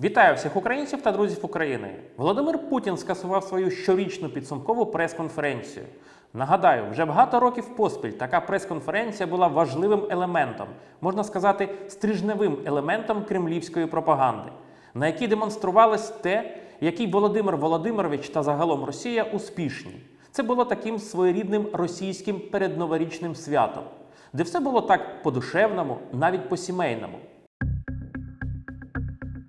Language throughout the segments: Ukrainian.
Вітаю всіх українців та друзів України. Володимир Путін скасував свою щорічну підсумкову прес-конференцію. Нагадаю, вже багато років поспіль така прес-конференція була важливим елементом, можна сказати, стрижневим елементом кремлівської пропаганди, на якій демонструвалось те, який Володимир Володимирович та загалом Росія успішні. Це було таким своєрідним російським передноворічним святом, де все було так по-душевному, навіть по-сімейному.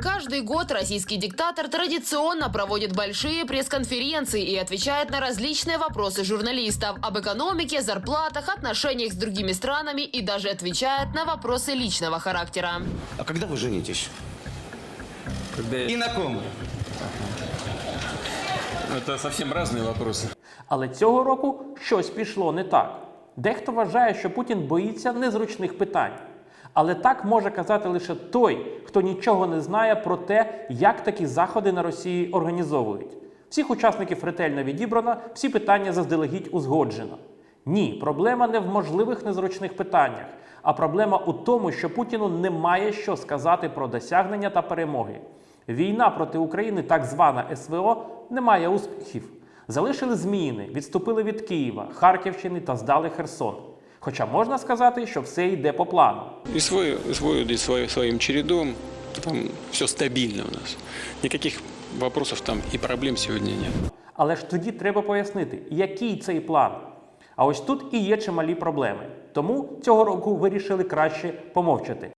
Каждый год российский диктатор традиционно проводит большие пресс-конференции и отвечает на различные вопросы журналистов об экономике, зарплатах, отношениях с другими странами и даже отвечает на вопросы личного характера. А когда вы женитесь? Когда... И на ком? Это совсем разные вопросы. Але цього року щось пішло не так. Дехто вважає, що Путін боїться незручних питань. Але так може казати лише той, хто нічого не знає про те, як такі заходи на Росії організовують. Всіх учасників ретельно відібрано, всі питання заздалегідь узгоджено. Ні, проблема не в можливих незручних питаннях, а проблема у тому, що Путіну немає що сказати про досягнення та перемоги. Війна проти України, так звана СВО, не має успіхів. Залишили Зміїни, відступили від Києва, Харківщини та здали Херсон. Хоча можна сказати, що все йде по плану. И свой, свой, и свой- своим чередом. Там все стабильно у нас. Никаких вопросов там и проблем сегодня нет. Але ж тоді треба пояснити, який цей план. А ось тут і є чималі проблеми. Тому цього року вирішили краще помовчати.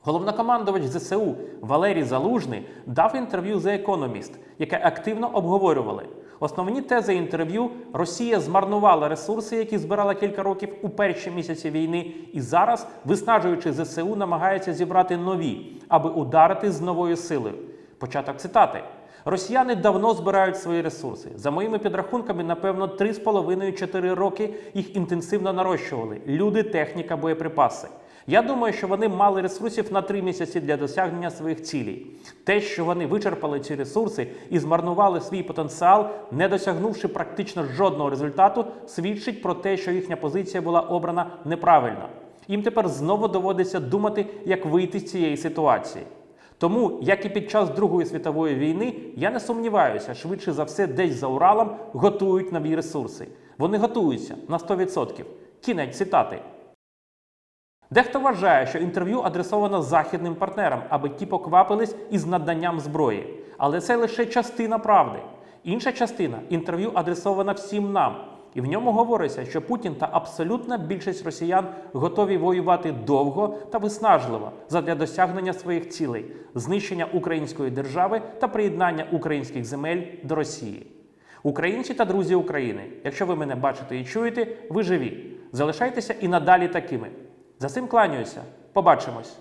Головнокомандувач ЗСУ Валерій Залужний дав інтерв'ю The Economist, яке активно обговорювали. Основні тези інтерв'ю Росія змарнувала ресурси, які збирала кілька років у перші місяці війни, і зараз, виснажуючи ЗСУ, намагається зібрати нові, аби ударити з новою силою. Початок цитати. Росіяни давно збирають свої ресурси. За моїми підрахунками, напевно, 3,5-4 роки їх інтенсивно нарощували: люди, техніка, боєприпаси. Я думаю, що вони мали ресурсів на 3 місяці для досягнення своїх цілей. Те, що вони вичерпали ці ресурси і змарнували свій потенціал, не досягнувши практично жодного результату, свідчить про те, що їхня позиція була обрана неправильно. Їм тепер знову доводиться думати, як вийти з цієї ситуації. Тому, як і під час Другої світової війни, я не сумніваюся, швидше за все, десь за Уралом готують нові ресурси. Вони готуються на 100%. Кінець цитати. Дехто вважає, що інтерв'ю адресовано західним партнерам, аби ті поквапились із наданням зброї. Але це лише частина правди. Інша частина інтерв'ю адресована всім нам. І в ньому говориться, що Путін та абсолютна більшість росіян готові воювати довго та виснажливо задля досягнення своїх цілей, знищення української держави та приєднання українських земель до Росії. Українці та друзі України, якщо ви мене бачите і чуєте, ви живі. Залишайтеся і надалі такими. За цим кланяюся. Побачимось.